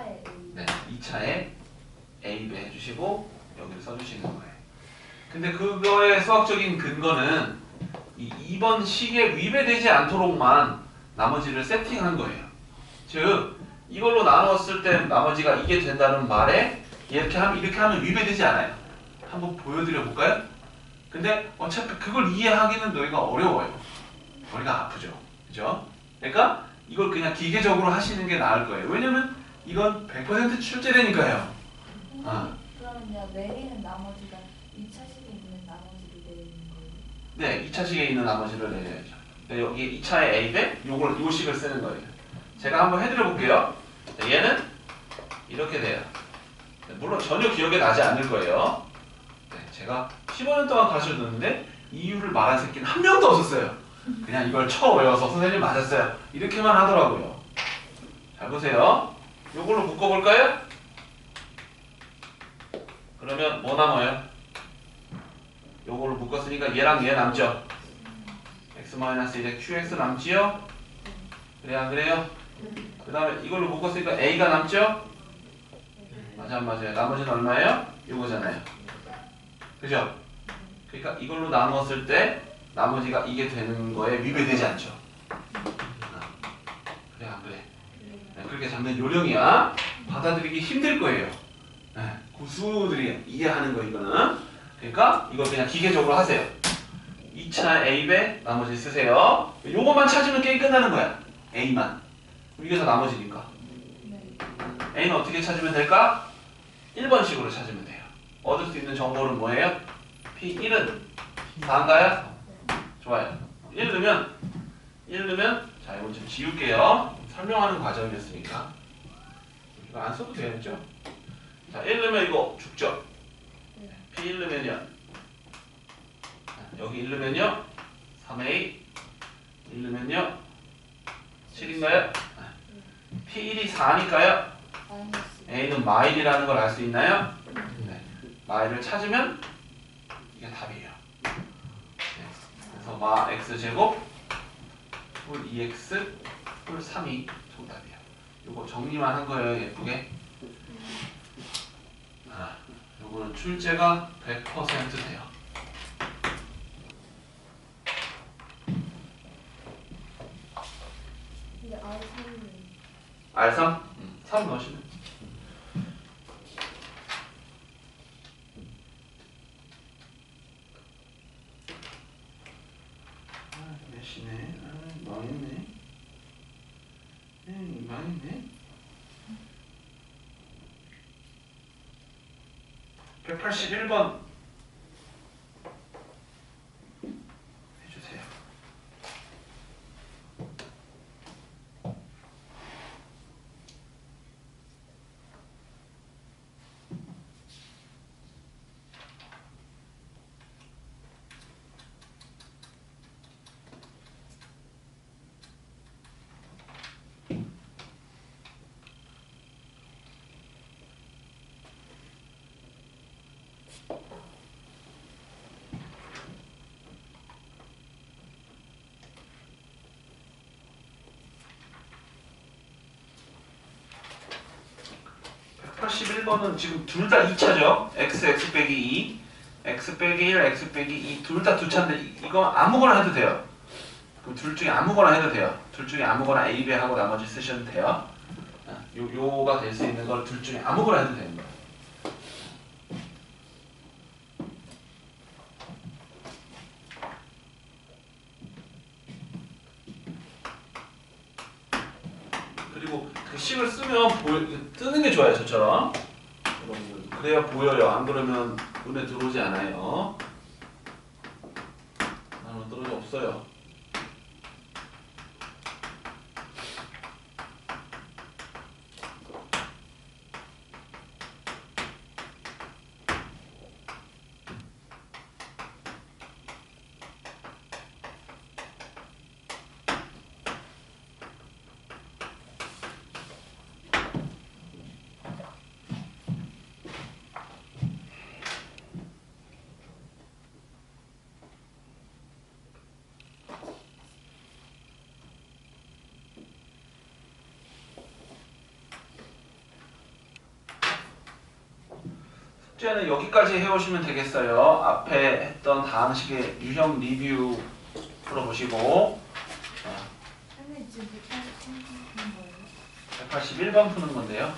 2차에 네, 2차에 A도 해주시고 여기를 써주시는 거예요. 근데 그거의 수학적인 근거는 이 2번 식에 위배되지 않도록만 나머지를 세팅한 거예요. 즉 이걸로 나누었을 때 나머지가 이게 된다는 말에 이렇게 하면 이렇게 하면 위배되지 않아요. 한번 보여드려 볼까요? 근데 어차피 그걸 이해하기는 너희가 어려워요. 머리가 아프죠. 그죠? 그러니까 이걸 그냥 기계적으로 하시는 게 나을 거예요. 왜냐면 이건 100% 출제되니까요. 아. 그러면요 내리는 나머지가 2차식에 있는 나머지를 내리는 거예요? 네, 2차식에 있는 나머지를 내려야죠. 네, 여기 2차의 A 배 요걸 요 식을 쓰는 거예요. 제가 한번 해드려 볼게요. 네, 얘는 이렇게 돼요. 네, 물론 전혀 기억에 나지 않을 거예요. 네, 제가 15년 동안 가르쳐 줬는데 이유를 말한 새끼는 한 명도 없었어요. 그냥 이걸 쳐 외워서 선생님 맞았어요. 이렇게만 하더라고요. 잘 보세요. 요걸로 묶어볼까요? 그러면 뭐 남아요? 요거를 묶었으니까 얘랑 얘 남죠? x-1에 qx 남지요? 그래 안 그래요? 그 다음에 이걸로 묶었으니까 a가 남죠? 맞아 안 맞아요? 나머지는 얼마예요? 요거잖아요 그죠? 그러니까 이걸로 나누었을 때 나머지가 이게 되는 거에 위배되지 않죠 아, 그래 안 그래? 네, 그렇게 잡는 요령이야. 받아들이기 힘들 거예요. 네, 고수들이 이해하는 거 이거는. 그러니까 이거 그냥 기계적으로 하세요. 2차 A배 나머지 쓰세요. 요것만 찾으면 게임 끝나는 거야. A만. 이게 다 나머지니까. 네. A는 어떻게 찾으면 될까? 1번식으로 찾으면 돼요. 얻을 수 있는 정보는 뭐예요? P1은 4인가요? 좋아요. 1 넣으면 1 넣으면 자 이건 좀 지울게요 설명하는 과정이었으니까 이거 안 써도 되겠죠? 자1 넣으면 이거 죽죠? P 1 넣으면요 여기 1 넣으면요 3A 1 넣으면요 7인가요? P1이 4니까요 마이너스 A는 마일이라는 걸 알 수 있나요? 네. 마일을 찾으면 이게 답이에요. 네. 그래서 마 x 제곱 뿔 2x 뿔 3이 정답이에요. 요거 정리만 한 거예요, 예쁘게. 아, 요거는 출제가 100% 돼요. 근데 R3은 R3? 음, 3 넣으시면. 아, 몇이네. 아, 망했네. 에이, 망했네. 181번 31번은 지금 둘 다 2차죠. x, x 빼기 2, x 빼기 1, x 빼기 2 둘다 2차인데 이거 아무거나 해도 돼요. 그럼 둘 중에 아무거나 해도 돼요. 둘 중에 아무거나 A, B 하고 나머지 쓰셔도 돼요. 아, 요, 요가 될 수 있는 걸 둘 중에 아무거나 해도 됩니다. 식을 쓰면 보여, 뜨는 게 좋아요, 저처럼. 여러분들. 그래야 보여요. 안 그러면 눈에 들어오지 않아요. 나는 떨어져 없어요. 숙제는 여기까지 해오시면 되겠어요. 앞에 했던 다항식의 유형 리뷰 풀어보시고 선생님 지금 180 거예요? 181번 푸는 건데요.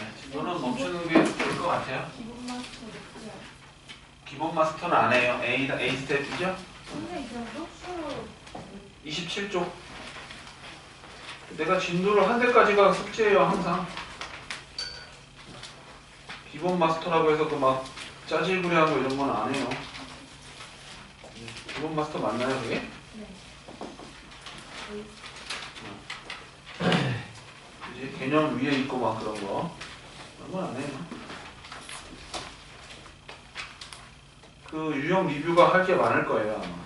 네, 진도는 멈추는 게 좋을 것 같아요. 기본 마스터 몇이야? 기본 마스터는 안 해요. A, A 스텝이죠? 선생님 그럼 똑수로 27쪽. 내가 진도를 한 대까지가 숙제예요, 항상. 기본 마스터라고 해서 그 막 짜질구리하고 이런 건 안 해요. 기본 마스터 맞나요, 그게? 네. 그지? 개념 위에 있고 막 그런 거. 그런 건 안 해요. 그 유형 리뷰가 할 게 많을 거예요, 아마.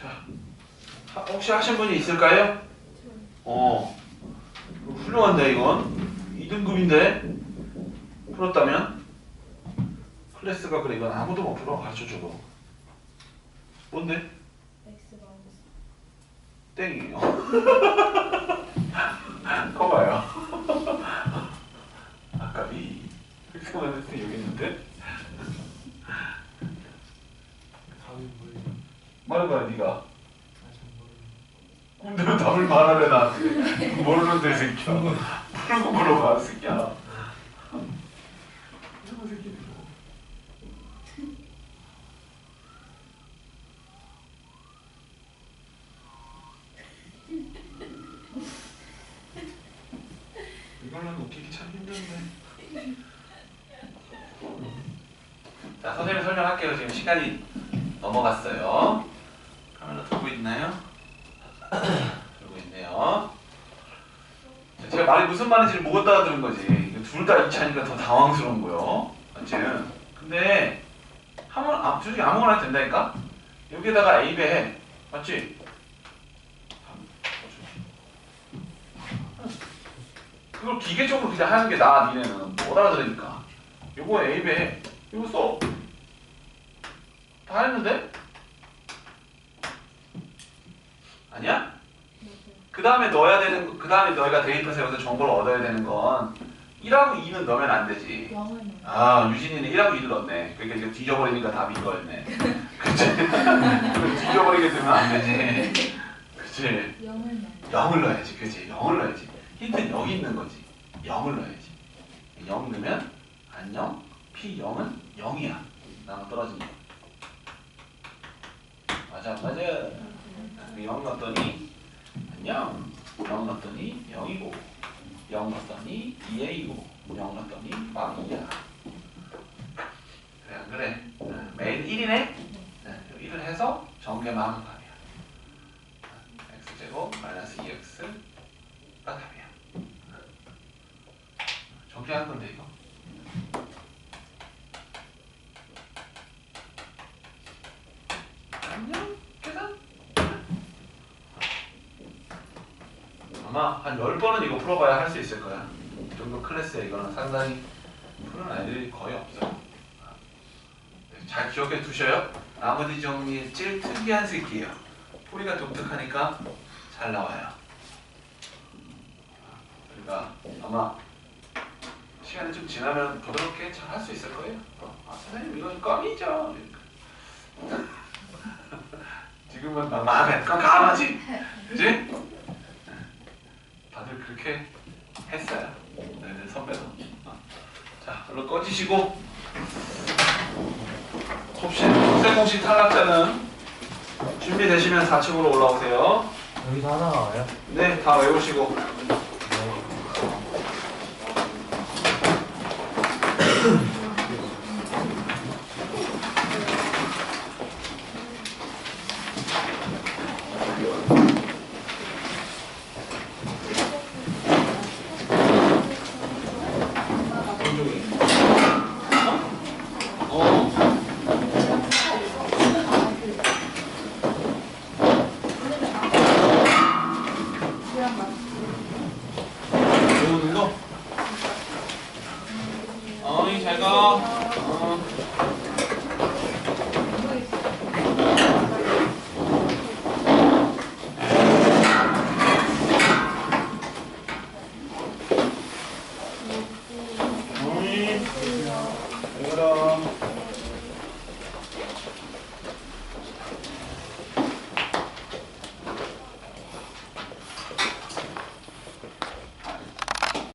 자, 하- 혹시 하신 분이 있을까요? 어, 훌륭한데 이건 2등급인데 풀었다면 클래스가 그래 이건 아무도 못 풀어 가르쳐줘도 뭔데? 땡이에요. 커봐요. 아까비 이렇게 만했을 때 여기 있는데? 말해봐 네가. 근데 왜 답을 말하래 나한테 모르는데 이 새끼야 풀고 물어봐 이 새끼야 자 선생님 설명할게요 지금 시간이 넘어갔어요 카메라 들고 있나요? 들고 있네요. 자, 제가 말이 무슨 말인지를 못 알아들은 거지. 둘 다 2차니까 더 당황스러운 거요. 맞지? 근데 한번 아, 솔직히 아무거나 해도 된다니까? 여기에다가 A, B 해. 맞지? 그걸 기계적으로 그냥 하는 게 나아, 니네는. 못 알아들으니까. 요거 A, B 해. 이거 써. 다 했는데? 아니야? 그 다음에 넣어야 되는 그 다음에 너희가 데이터 세워서 정보를 얻어야 되는 건 1하고 2는 넣으면 안 되지. 아 유진이는 1하고 2를 넣었네. 그러니까 이거 뒤져버리니까 답이 이거였네. 그치? 뒤져버리게 되면 안 되지. 그치? 영을 넣어 0을 넣어야지. 그치? 0을 넣어야지. 힌트는 여기 있는 거지. 0을 넣어야지. 0 넣으면 안녕. P0은 0이야. 나랑 떨어진 거. 맞아 맞아. 0 넣었더니? 안녕. 0 넣었더니? 0이고. 0 넣었더니? 2A이고. 0 넣었더니? 빵이야. 그래 안 그래? 응, 매일 1이네? 1을 해서 정계만 하면 답이야 x제곱 마이너스 2x가 답이야 정계하는 건데 이거 안녕 계산 아마 한 10번은 이거 풀어봐야 할 수 있을 거야. 이 정도 클래스에 이거는 상당히 푸는 아이들이 거의 없어요. 네, 잘 기억해 두셔요. 나머지 정리 제일 특이한 새끼예요. 뿌리가 독특하니까 잘 나와요. 그러니까 아마 시간이 좀 지나면 부드럽게 잘 할 수 있을 거예요. 어, 아, 선생님 이건 껌이죠. 지금은 막 마음에 안 강하지, 그지? 그렇게 했어요. 네, 선배도. 어. 자, 얼른 꺼지시고. 톱신 국세공식 탈락자는 준비되시면 4층으로 올라오세요. 여기서 하나 나와요? 네, 다 외우시고.